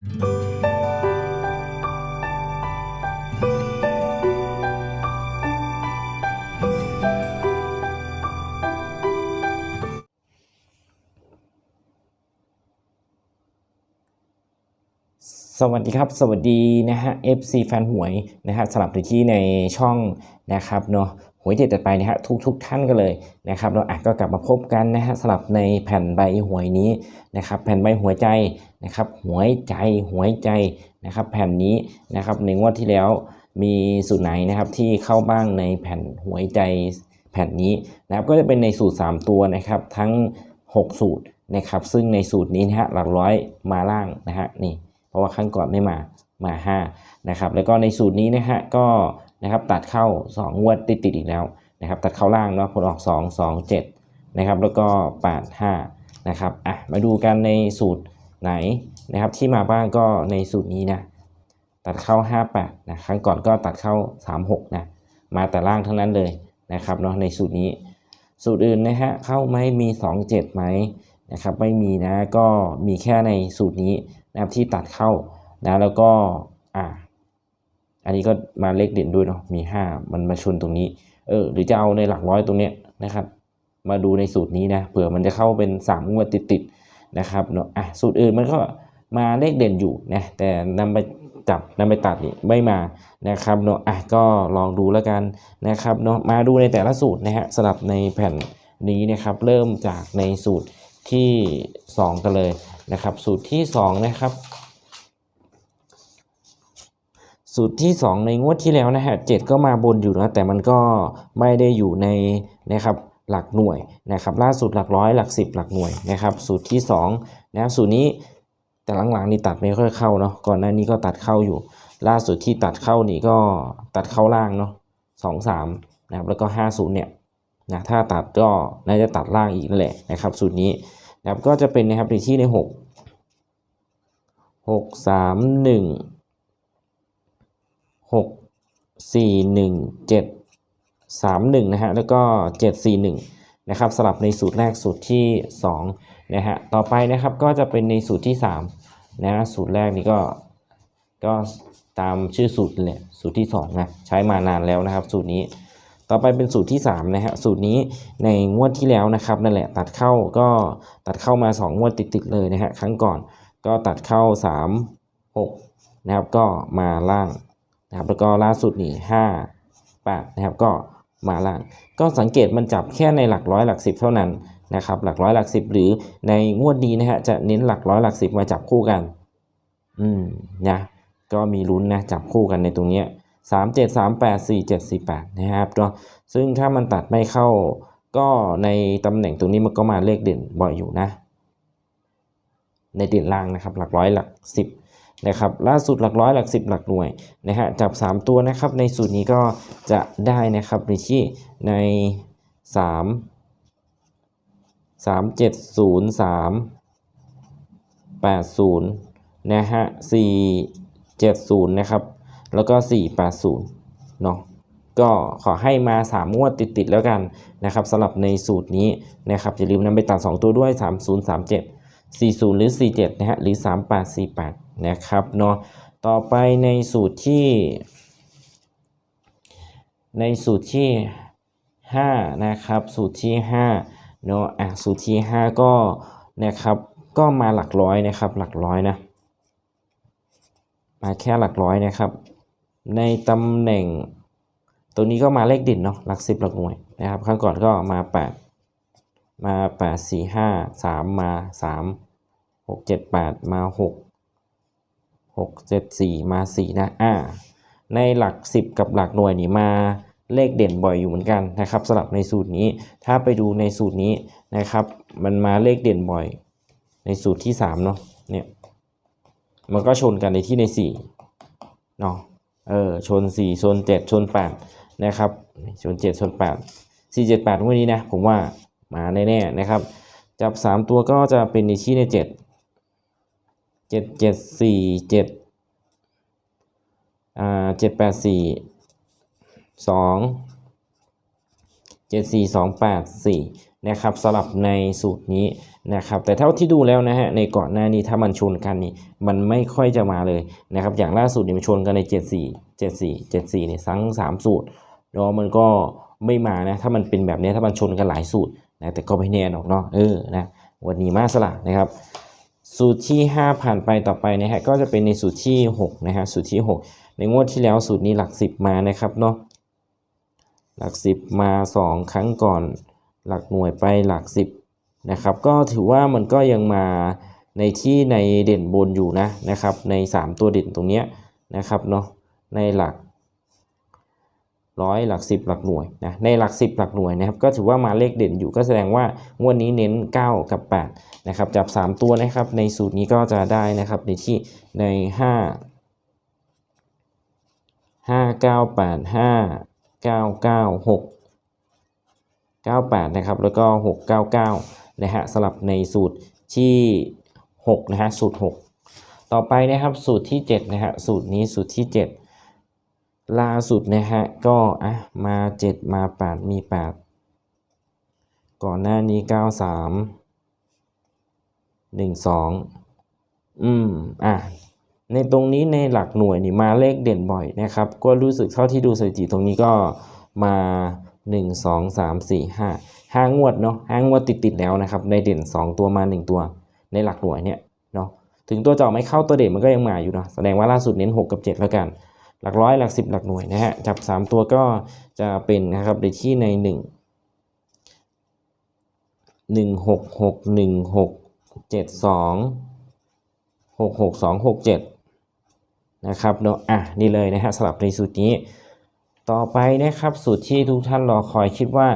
สวัสดีครับ สวัสดีนะฮะ FC แฟนหวยนะฮะสลับที่ในช่องนะครับเนาะ วยเด็ดไปนะฮะทุกทุกท่านกันเลยนะครับเราอะก็กลับมาพบกันนะฮะสลับในแผ่นใบหวยนี้นะครับแผ่นใบหัวใจนะครับหวยใจหวยใจนะครับแผ่นนี้นะครับในงวดที่แล้วมีสูตรไหนนะครับที่เข้าบ้างในแผ่นหวยใจแผ่นนี้นะครับก็จะเป็นในสูตร 3 ตัวนะครับทั้ง 6 สูตรนะครับซึ่งในสูตรนี้นะฮะหลักร้อยมาล่างนะฮะนี่เพราะว่าครั้งก่อนไม่มามา 5 นะครับ แล้วก็ในสูตรนี้นะฮะก็ นะครับตัดเข้า 2 งวดติดติดๆอีกแล้วนะครับตัดเข้าล่างเนาะผลออก 2 2 7นะครับแล้วก็ 8 5นะครับอะมาดูกันในสูตรไหนนะครับที่มาบ้างก็ในสูตรนี้นะตัดเข้า 58นะครั้งก่อนก็ตัดเข้า 36นะมาแต่ล่างทั้งนั้นเลยนะครับเนาะในสูตรนี้ สูตรอื่นนะฮะเข้าไหมมี 2 7ไหมนะครับไม่มีนะก็มีแค่ในสูตรนี้นะครับที่ตัดเข้านะแล้วก็อ่า อันนี้ก็มาเลขเด่นด้วยเนาะมี 5 มันมาชนตรงนี้ เออ หรือจะเอาในหลักร้อยตรงเนี้ยนะครับ มาดูในสูตรนี้นะเผื่อมันจะเข้าเป็น 3 งวดติดๆนะครับเนาะอะสูตรอื่นมันก็มาเลขเด่นอยู่นะแต่นำไปจับนำไปตัดนี่ไม่มานะครับเนาะอะก็ลองดูแล้วกันนะครับเนาะมาดูในแต่ละสูตรนะฮะสลับในแผ่นนี้นะครับ เริ่มจากในสูตรที่ 2 กันเลยนะครับ สูตรที่ 2 นะครับ สูตรที่ 2 ในงวดที่แล้วนะฮะเก็มาบนอยู่นะแต่มันก็ไม่ได้อยู่ในนะครับหลักหน่วยนะครับล่าสุดหลักร้อยหลักสิบหลักหน่วยนะครับสูตรที่2นะครับสูตรนี้แต่หลังๆนี่ตัดไม่ค่อยเข้าเนาะก่อนหน้านี้ก็ตัดเข้าอยู่ ล่าสุดที่ตัดเข้านี่ก็ตัดเข้าล่างเนาะสองสามนะครับแล้วก็ห้าศูนย์เนี่ยนะถ้าตัดก็น่าจะตัดล่างอีกนั่นแหละนะครับสูตรนี้นะครับก็จะเป็นนะครับในที่ในหกหกสามหนึ่ง หกสี่หนึ่งเจ็ดสามหนึ่งนะฮะแล้วก็เจ็ดสี่หนึ่งนะครับสลับในสูตรแรกสูตรที่สองนะฮะต่อไปนะครับก็จะเป็นในสูตรที่สามนะสูตรแรกนี้ก็ก็ตามชื่อสูตรเลยสูตรที่สองนะใช้มานานแล้วนะครับ สูตรนี้ต่อไปเป็นสูตรที่3นะฮะสูตรนี้ในงวดที่แล้วนะครับนั่นแหละตัดเข้าก็ตัดเข้ามา 2 งวดติดๆเลยนะฮะครั้งก่อนก็ตัดเข้า 3 6นะครับก็มาล่าง นะครับแล้วก็ล่าสุดนี่ห้าแปดนะครับก็มาล่างก็สังเกตมันจับแค่ในหลักร้อยหลักสิบเท่านั้นนะครับหลักร้อยหลักสิบหรือในงวดนี้นะฮะจะเน้นหลักร้อยหลักสิบมาจับคู่กัน อืมนะก็มีลุ้นนะจับคู่กันในตรงเนี้ยสามเจ็ดสามแปดสี่เจ็ดสี่แปดนะครับเนาะซึ่งถ้ามันตัดไม่เข้า ก็ในตำแหน่งตรงนี้มันก็มาเลขเด่นบ่อยอยู่นะ ในเด่นล่างนะครับ หลักร้อยหลักสิบ นะครับล่าสุดหลักร้อยหลักสิบหลักหน่วยนะฮะจับ 3 ตัวนะครับในสูตรนี้ก็จะได้นะครับในที่ใน 3 3 7 0 3 8 0นะฮะ4 7 0นะครับแล้วก็ 4 8 0เนาะก็ขอให้มา 3 งวดติด ๆ แล้วกันนะครับสำหรับในสูตรนี้นะครับอย่าลืมนำไปตัด 2 ตัวด้วย 30 37 40 หรือ 47 นะฮะ หรือ 3848 นะครับเนาะ ต่อไปในสูตรที่ ในสูตรที่ 5 นะครับ สูตรที่ 5 เนาะ อะ สูตรที่ 5 ก็ นะครับ ก็มาหลักร้อยนะครับ หลักร้อยนะ มาแค่หลักร้อยนะครับ ในตำแหน่ง ตัวนี้ก็มาเลขดินเนาะ หลักสิบหลักหน่วยนะครับ ครั้งก่อนก็มา 8 มาแปดสี่ห้าสามมาสามหกเจ็ดแปดมาหกหกเจ็ดสี่มาสี่นะอ่าในหลักสิบกับหลักหน่วยนี่มาเลขเด่นบ่อยอยู่เหมือนกันนะครับสำหรับในสูตรนี้ถ้าไปดูในสูตรนี้นะครับ มันมาเลขเด่นบ่อย ในสูตรที่สามเนาะเนี่ยมันก็ชนกันในที่ในสี่เนาะเออชนสี่ชนเจ็ดชนแปดนะครับชนเจ็ดชนแปดสี่เจ็ดแปดวันนี้นะผมว่า มาแน่ๆนะครับ จับ 3 ตัวก็จะเป็นในที่ใน 7 7 7 4 7อ่า7 8 4 2 74284 นะครับสลับในสูตรนี้นะครับแต่เท่าที่ดูแล้วนะฮะในก่อนหน้านี้ถ้ามันชนกันนี่มันไม่ค่อยจะมาเลยนะครับอย่างล่าสุดนี่มันชนกันใน 74 74 74เนี่ยทั้ง 3 สูตรเนาะมันก็ไม่มานะถ้ามันเป็นแบบนี้ถ้ามันชนกันหลายสูตร นะแต่ก็ไม่แน่หรอกเนาะเออนะวันนี้มาสละนะครับ สูตรที่ 5 ผ่านไปต่อไปนะฮะก็จะเป็นในสูตรที่6นะฮะสูตรที่ 6 ในงวดที่แล้วสูตรนี้หลัก 10 มานะครับเนาะหลัก 10 มา 2 ครั้งก่อน หลักหน่วยไปหลัก 10นะครับก็ถือว่ามันก็ยังมาในที่ในเด่นบนอยู่นะนะครับใน 3 ตัวเด่นตรงเนี้ยนะครับเนาะในหลัก ร้อยหลัก 10 หลักหน่วยนะในหลัก 10 หลักหน่วยนะครับก็ถือว่ามาเลขเด่นอยู่ก็แสดงว่างวดนี้เน้น 9 กับ8นะครับจับ 3 ตัวนะครับในสูตรนี้ก็จะได้นะครับในที่ใน 5 5 9 8 5 9 9 6 98นะครับแล้วก็ 699นะฮะสลับในสูตรที่ 6 นะฮะสูตร 6 ต่อไปนะครับสูตรที่7นะฮะสูตรนี้สูตรที่ 7 ล่าสุดนะฮะก็อะมา 7 มา 8 มี 8 ก่อนหน้านี้ 93 12 อืมอะในตรงนี้ในหลักหน่วยนี่มาเลขเด่นบ่อยนะครับ ก็รู้สึกเท่าที่ดูสถิติตรงนี้ก็มา 1 2 3 4 5 5 งวดเนาะ5งวดติดๆแล้วนะครับในเด่น 2 ตัวมา 1 ตัว ในหลักหน่วยเนี่ยเนาะถึงตัวเจาะไม่เข้าตัวเด่นมันก็ยังมาอยู่เนาะแสดงว่าล่าสุดเน้น 6 กับ 7 แล้วกัน หลักร้อยหลัก10หลักหน่วยนะฮะจับ 3 ตัวก็จะเป็นนะครับในที่ใน 1 1 6 6 1 6 7 2 6 6 2 6 7นะครับเนาะอะนี่เลยนะฮะสลับในสูตรนี้ ต่อไปนะครับสูตรที่ทุกท่านรอคอยคิดว่า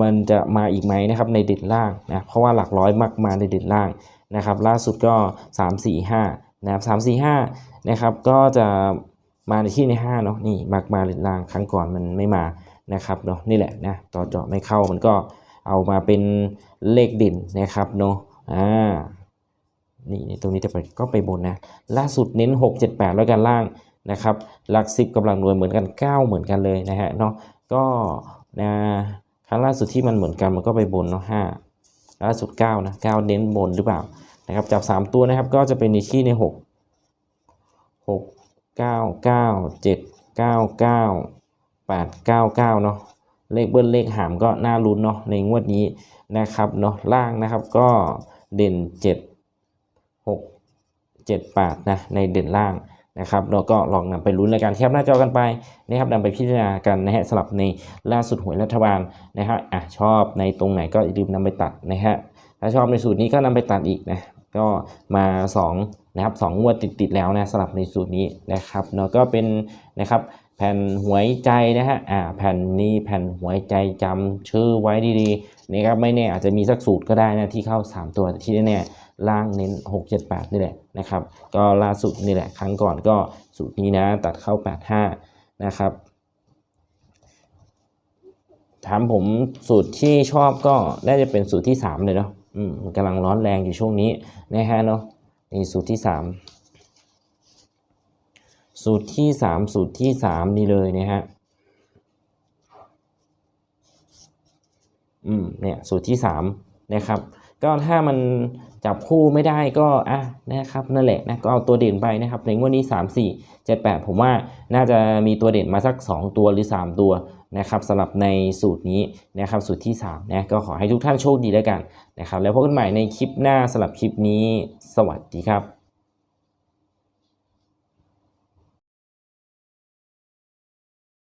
มันจะมาอีกไหมนะครับในเด่นล่างนะเพราะว่าหลักร้อยมักมาในเด่นล่างนะครับ ล่าสุดก็ 3 4 5นะครับ3 4 5นะครับก็จะ มาในที่ใน5เนาะนี่มักมาเด่นลางครั้งก่อนมันไม่มานะครับเนาะนี่แหละนะต่อเจาะไม่เข้ามันก็เอามาเป็นเลขด่นนะครับเนาะอ่านี่ตรงนี้จะไปก็ไปบนนะล่าสุดเน้น 6 7 8 แล้วกันล่างนะครับหลัก10กำลังหน่วยเหมือนกัน 9 เหมือนกันเลยนะฮะเนาะก็นะครั้งล่าสุดที่มันเหมือนกันมันก็ไปบนเนาะ5ล่าสุด9นะ9เน้นบนหรือเปล่านะครับจับ 3 ตัวนะครับก็จะเป็นในที่ใน 6 6 9 9 7 9 9 8 9 9เนาะเลขเบิ้ลเลขหามก็น่าลุ้นเนาะในงวดนี้นะครับเนาะล่างนะครับก็เด่น7 6 7 8นะในเด่นล่างนะครับเราก็ลองนำไปลุ้นในการแคปหน้าจอกันไปนะครับนำไปพิจารณากันนะฮะสำหรับในล่าสุดหวยรัฐบาลนะฮะอะชอบในตรงไหนก็อย่าลืมนำไปตัดนะฮะถ้าชอบในสูตรนี้ก็นำไปตัดอีกนะ ก็มา2นะครับสองงวดติดๆแล้วนะสำหรับในสูตรนี้นะครับเนาะก็เป็นนะครับแผ่นหวยใจนะฮะอ่าแผ่นนี้แผ่นหวยใจจำชื่อไว้ดีๆนะครับไม่แน่อาจจะมีสักสูตรก็ได้นะที่เข้า 3 ตัวแต่ที่แน่ๆล่างเน้น 6 7 8 นี่แหละนะครับก็ล่าสุดนี่แหละครั้งก่อนก็สูตรนี้นะตัดเข้า 85 นะครับถามผมสูตรที่ชอบก็น่าจะเป็นสูตรที่ 3 เลยเนาะ อืมกำลังร้อนแรงอยู่ช่วงนี้นะฮะเนาะนี่สูตรที่ 3 สูตรที่ 3 สูตรที่ 3 นี่เลยนะฮะอืมเนี่ยสูตรที่ 3 นะครับ ก็ถ้ามันจับคู่ไม่ได้ก็อะนะครับนั่นแหละนะก็เอาตัวเด่นไปนะครับในงวดนี้ 3 4 7 8 ผมว่าน่าจะมีตัวเด่นมาสัก 2 ตัวหรือ 3 ตัวนะครับสำหรับในสูตรนี้นะครับสูตรที่3นะก็ขอให้ทุกท่านโชคดีแล้วกันนะครับแล้วพบกันใหม่ในคลิปหน้าสำหรับคลิปนี้ สวัสดีครับ